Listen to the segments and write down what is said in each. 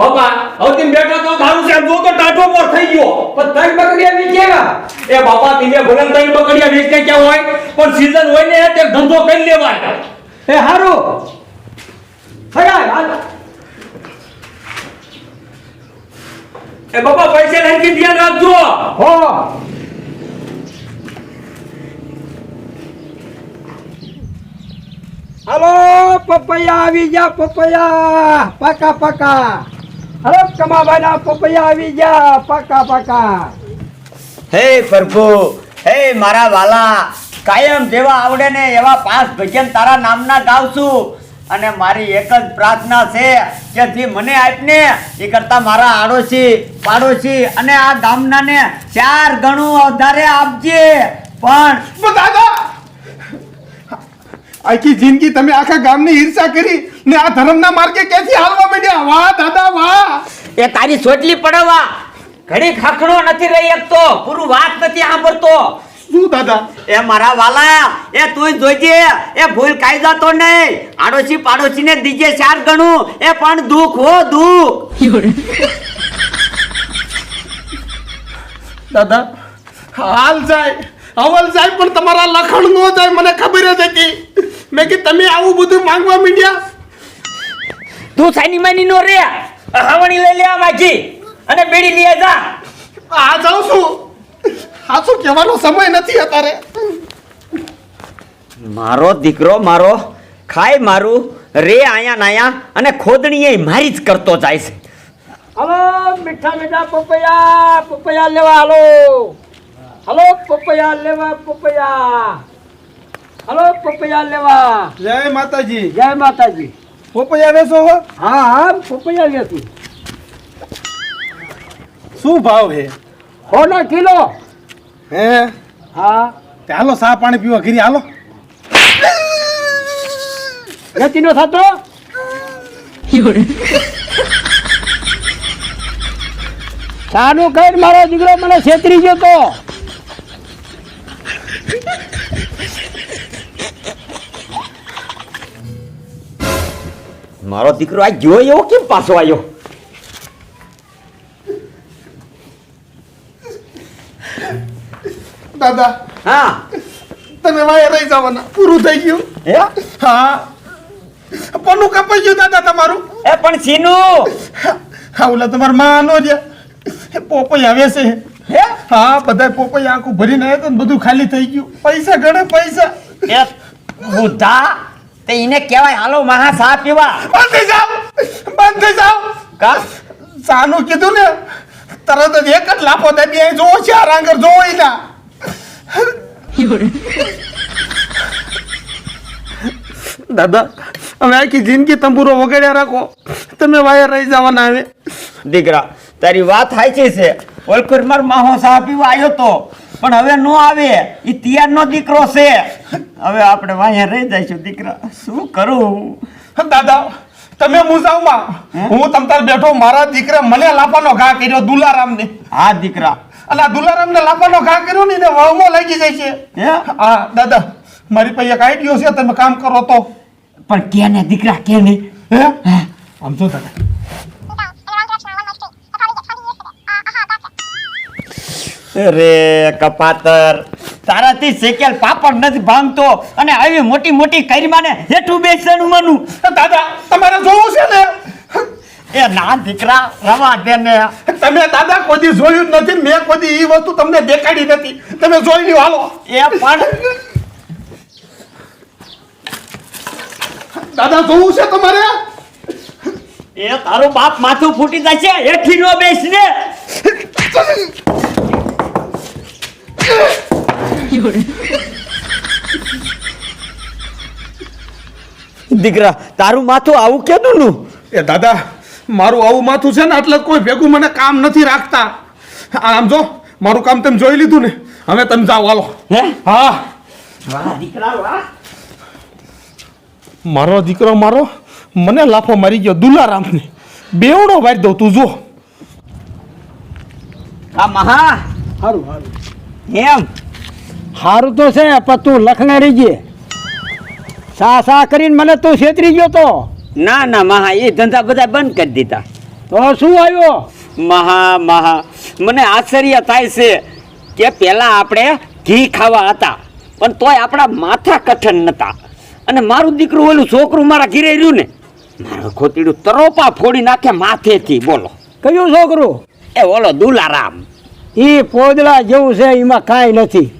બાપા હવે બેઠા તો ધારું છે જો તો ટાટો પર થઈ ગયો. પણ ત્રણ બકડિયા વેચેલા એ બાપા તમે ભલે ત્રણ બકડિયા વેચને ક્યાં હોય પણ સીઝન હોય ને તે ધંધો કરી લેવાય એ હારું. ફરાય હાલ એ બાપા પૈસા લઈને ધ્યાન રાખજો. હો. હાલો પપૈયા આવી જા પપૈયા. પાકા પાકા. હલો કમાવાના પપૈયા આવી ગયા. પાકા પાકા. હે પ્રભુ હે મારા વાલા કાયમ જેવા આવડે ને એવા પાંચ ભજન તારા નામના ગાવશું અને મારી એક જ પ્રાર્થના છે કે જે મને આપને એ કરતા મારા આડોશી પાડોશી અને આ ગામનાને ચાર ગણું વધારે આપજે. પણ પણ દાદા આખી જિંદગી તમે આખા ગામની ઈર્ષા કરી ને આ ધર્મના માર્ગે ક્યાંથી હાલવા માંડ્યા? વાહ દાદા વાહ. એ તારી સોટલી પડવા ઘડી ખખડો નથી રહી શકતો પૂરું વાત નથી સાંભળતો. શું દાદા? એ મારા વાલા એ તું જોજે. એ ભૂલ કાયદા તો નહીં. આડોશી પાડોશીને દીજે ચાર ગણું. એ પણ દુઃખ હો દુખ. દાદા હાલ જાય. અવલ જાય પણ તમારા લખણ નો જાય મને ખબર જ હતી. મેં કે તમે આવું બધું માંગવા માંડ્યા? તું સાની માની નો રે. હવણી લઈ લેવા માજી અને બેડી લઈ જા. આ જાઉં છું. આ શું કહેવાનો સમય નથી અત્યારે? મારો દીકરો મારો ખાય મારું રે આયા નાયા અને ખોદણી એ મારી જ કરતો જાય છે. હલો મીઠા મીઠા પપૈયા પપૈયા લેવા હાલો. હલો પપૈયા લેવા પપૈયા. હલો પપૈયા લેવા. જય માતાજી. જય માતાજી. પોપૈયા વેચો હો. હા હા પપૈયા લેતું શું ભાવ હે? હોના કિલો. હે? હા. તે હાલો સા પાણી પીવા ઘરી હાલો. નથી નો થતો સાનું કઈ મારો દીકરો મને છેતરી ગયો તો. મારો દીકરો આ જોયો એવો કેમ પાછો આવ્યો દાદા હા. તમે વાય રહી જવાના. પૂરું થઈ ગયું. હે? હા. પન્નું કપાઈ ગયું દાદા તમારું. એ પણ સીનું હા ઓલા તમાર માનો નો રહ્યા આવે છે. હે? હા બધા પોપૈયા આખું ભરીને આવ્યા તો બધું ખાલી થઈ ગયું. પૈસા ગણે પૈસા. એ બુદ્ધા. તે એને કહેવાય હાલો મહા સા પીવા. બંધ થઈ જાઓ બંધ થઈ જાઓ. કા? સાનું કીધું ને તરત જ એક જ લાફો દે બે જોવો છે આ રાંગર જોવો એના. દાદા હવે આખી જિંદગી તંબુરો વગાડ્યા રાખો. તમે વાયર રહી જવાના આવે દીકરા તારી વાત સાચી છે. ઓલકુર માર માહો સા પીવા આવ્યો તો. પણ હવે નો આવે. ઈ તિયારનો દીકરો છે. હવે આપણે વાયા રહી જઈશું દીકરા. શું કરું દાદા તમે મુસાવમાં. હું? તમ તાર બેઠો મારા દીકરા મને લાફાનો ઘા કર્યો દુલારામ ને હા દીકરા. અને આ દુલારામ ને લાફાનો ઘા કર્યો ને એને લાગી જાય છે. હે? હા દાદા મારી પાસે એક આઈડિયો છે તમે કામ કરો તો. પણ કે ને દીકરા કે નહીં? હે? આમ જો દાદા. અરે કપાતર. તારાથી શેકેલ પાપડ નથી ભાંગતો અને આવી મોટી મોટી કરીમાને હેઠું બેસવાનું મનું દાદા તમારે જોવું છે ને? એ ના દીકરા રવા દે ને. તમે દાદા કોઈ જોયું જ નથી મેં કોઈ એ વસ્તુ તમને દેખાડી નથી. તમે જોઈ લ્યો હાલો. એ પણ દાદા જોવું છે તમારે? એ તારું બાપ માથું ફૂટી જશે એઠી નો બેસ ને દીકરા તારું માથું આવું કેતું નું એ દાદા મારું આવું માથું છે ને એટલે કોઈ ભેગું મને કામ નથી રાખતા. આમ જો મારું કામ તમે જોઈ લીધું ને હવે તમે જાઓ હાલો. હે? હા. વાહ દીકરા વાહ. મારો દીકરો મારો મને લાફો મારી ગયો દુલારામને. બેવડો વારી દઉં તું જો આ મહા. સારું સારું એમ? સારું તો છે પણ તું લખણે રહીજે સા સા કરીને મને તું છેતરી ગયો તો? ના ના મહા એ ધંધા બધા બંધ કરી દીધા. તો શું આવ્યો? મહા મહા મને આશ્ચર્ય થાય છે કે પહેલાં આપણે ઘી ખાવા હતા પણ તોય આપણા માથા કઠણ નતા. અને મારું દીકરું ઓલું છોકરું મારા ઘીરે રહ્યું ને મારું ખોતીડું તરોપા ફોડી નાખે માથેથી બોલો. કયું છોકરું? એ ઓલો દુલારામ. એ પોદળા જેવું છે એમાં કાંઈ નથી.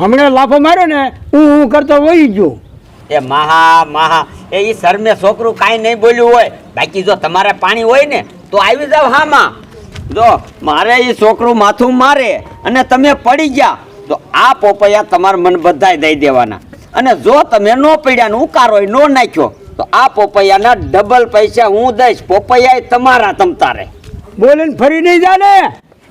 હમણાં લાફો માર્યો ને હું હું કરતો વહી ગયો. એ મહા મહા એ ઈ શરમે છોકરું કાંઈ નહીં બોલ્યું હોય. બાકી જો તમારે પાણી હોય ને તો આવી જાવ હામાં. જો મારે એ છોકરું માથું મારે અને તમે પડી ગયા તો આ પોપૈયા તમારા મન બધાય દઈ દેવાના. અને જો તમે નો પડ્યા ને ઉકારો નો નાખ્યો તો આ પોપૈયાના ડબલ પૈસા હું દઈશ. પોપૈયા તમારા તમતારે. બોલીને ફરી નહીં જાને?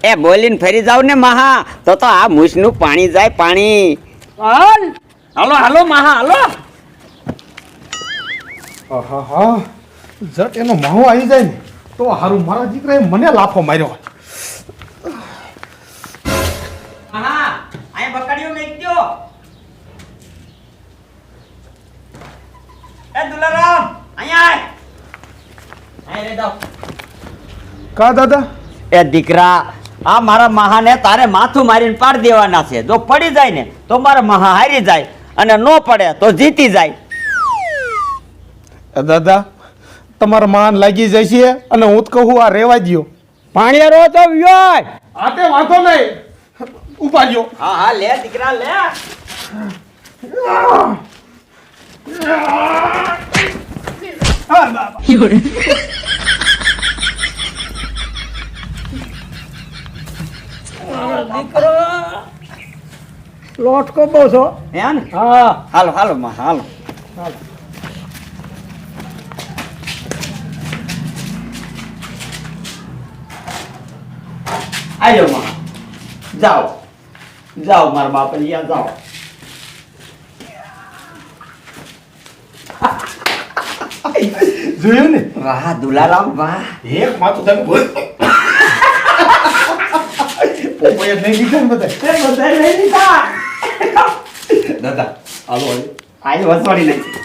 એ બોલીને ફરી જાવ ને મહા તો તો આ મૂછનું પાણી જાય પાણી. હાલ. હાલો હાલો મહા હાલો. આહાહા. જટ એનો માહો આવી જાય ને તો હારું મારા દીકરાએ મને લાફો માર્યો. મહા અહીંયા બકડીઓ મેક્યો એ દુલારામ અહીંયા આય. અહીં રે જાઓ. કા દાદા? એ દીકરા આ મારા મહાને તારે માથું મારીને પાડી દેવાના છે. જો પડી જાય ને તો મારા મહા હારી જાય. અને ન પડે તો જીતી જાય. દાદા તમારા માન લાગી જાય છે અને હું તો કહું આ રેવા દ્યો. પાણી રો તો વ્યોય. આ તે વાંધો નહીં. ઊભા ગયો હા હા લે દીકરા લે. લોટકો બહુ છો? હે ને? હા. હાલો હાલો માં હાલો. આયો માં. જાઓ. જાઓ મારા બાપ અહીંયા જાઓ. જોયું ને? વાહ દુલારામ વાહ. એક માથું તમે બોલ. પોપૈયા નહીં દીધા ને બધા? તે બધાય લઈ લીધા. દાદા હાલો. આઈ વસવાડી નાખી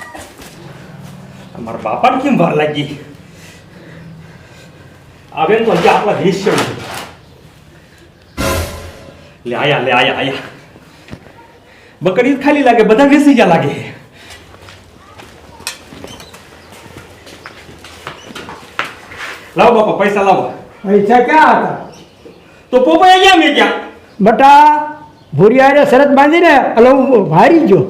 મારા બાપાને કેમ વાર લાગી? આવે તો હજી આપણા દેશ છે લે આયા લે આયા આયા. બકરી ખાલી લાગે બધા બેસી ગયા લાગે. લાવો બાપા પૈસા લાવો. પૈસા ક્યાં હતા? તો પોપાયા ગયા મેં ક્યાં બટા ભૂરિયારે શરત બાંધીને એટલે હું હારી ગયો.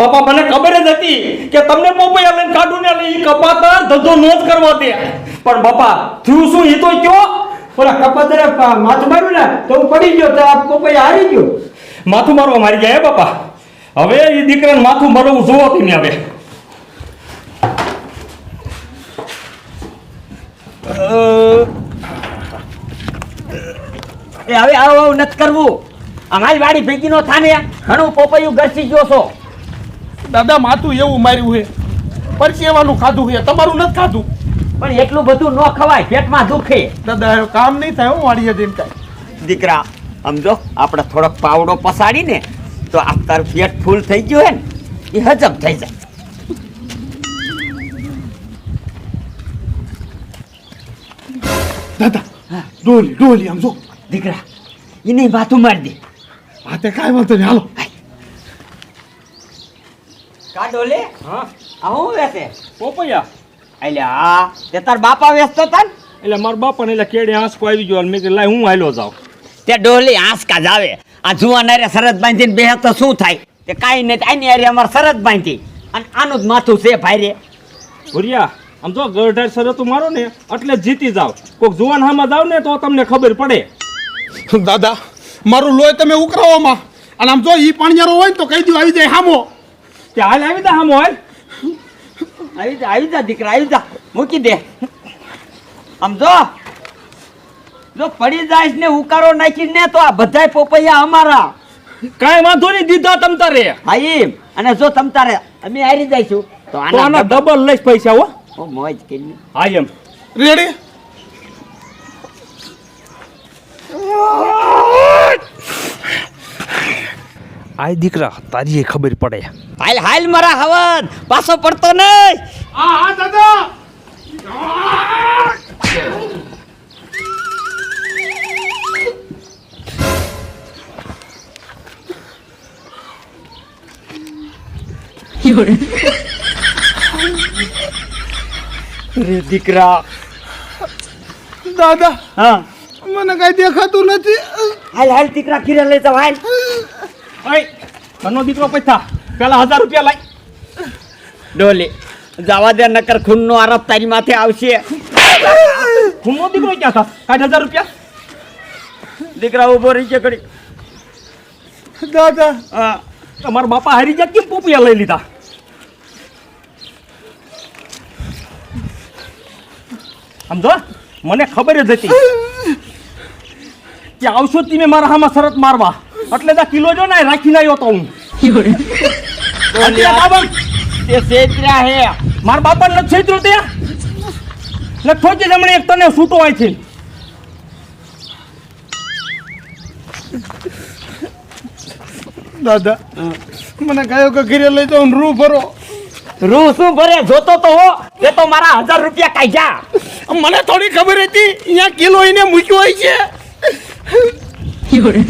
બાપા મને ખબર જ હતી કે તમને પોપૈયા લઈને કાઢું ને એટલે એ કપાતા ધંધો નો જ કરવા દે. પણ બાપા થયું શું? એ તો કયો? ઓલા કપાતરે માથું માર્યું ને તો હું પડી ગયો તો આ પોપૈયા હારી ગયો. માથું મારવા મારી ગયા હે બાપા. હવે એ દીકરાને માથું મારવું જોવો તમે હવે. એ હવે આવું આવું નથી કરવું. અમારી વાડી ભેગી નો થાને. ઘણું પોપૈયું ઘસી ગયો છો. દાદા માતું એવું માર્યું છે. પરસેવાનું ખાધું છે. તમારું નથી ખાધું? પણ એટલું બધું ન ખવાય. પેટમાં દુખે. દાદા કામ નહીં થાય હું વાડીએ જઈને કાંઈ. દીકરા સમજો આપણે થોડોક પાવડો પસાડીને તો આ તારું પેટ ફૂલ થઈ ગયું હે ને એ હજમ થઈ જાય. દાદા ડોલી ડોલી આમ જો. દીકરા એને માથું મારી દે. હા કાંઈ વાંધો નહીં હાલો. લે હા. આ હું વેસે? પોપૈયા. એટલે આ તે તાર બાપા વેચતો તા એટલે મારા બાપાને એટલે કેડે આંસકો આવી ગયો મેં કે લાય હું હાલ્યો જાઉં. તે ડોલી આંસકા જાવે આ જુવાન અરે શરત બાંધીને બેહે તો શું થાય? તે કાંઈ નહીં આની અરે અમારે સરદ બાંધી. અને આનું જ માથું છે ભાઈ રે ભુરિયા આમ જો ગરઢાર શરતું મારો ને એટલે જીતી જાવ. કોઈક જુવાન હામાં જાવ ને તો તમને ખબર પડે. દાદા મારું લોહી તમે ઉકરાવોમાં. અને આમ જો ઈ પાણીયારો હોય ને તો કહી દઉં આવી જાય હામો. કે હાલ આવી જા હામો હાલ. આવી જા આવી જા દીકરા આવી જા. મૂકી દે. આમ જો. જો પડી જાય ને ઉકારો નાખી ને તો આ બધાય પોપૈયા અમારા. કાંઈ વાંધો નહીં દીધા તમ તારે. હા એમ અને જો તમ તારે અમે હારી જઈશું. તો આના ડબલ લઈશ પૈસા હો. ઓ મોજ કરી. હા એમ. રેડી આય દીકરા તારી એ ખબર પડે. હાલ હાલ મારા હવન. પાછો પડતો નહીં. હા હા દાદા. રે દીકરા. દાદા. હા. મને કઈ દેખાતું નથી. હાલ હાલ દીકરા ઘીરે લઈ જાવ હાલ. ઓય ઘરનો દીકરો પૈસા પેલા હજાર રૂપિયા લાય. ડોલી જવા દે નકર ખૂનનો આરોપ તારી માથે આવશે. ખૂનનો દીકરો ક્યાં થા? કાઢ હજાર રૂપિયા? દીકરા ઊભો રહી છે ઘડી. દાદા. હા તમારા બાપા હારી ગયા કેમ પોપિયા લઈ લીધા? સમજો? મને ખબર જ હતી. કે આવશો તમે મારા હામાં શરત મારવા. એટલે તો કિલો જો ને રાખીને આવ્યો તો હું. તે શેતર્યા હે. મારા બાપા નથી લખો ઠોકી જમણે એક તને છૂટો હોય છે. દાદા મને કયો કે ઘરે લઈ જાઉં રૂ ભરો. રૂ શું ભરે? જોતો તો હો. એ તો મારા હજાર રૂપિયા કાઢ્યા. મને થોડી ખબર હતી અહીંયા કિલો એને મૂક્યો હોય છે. 有人。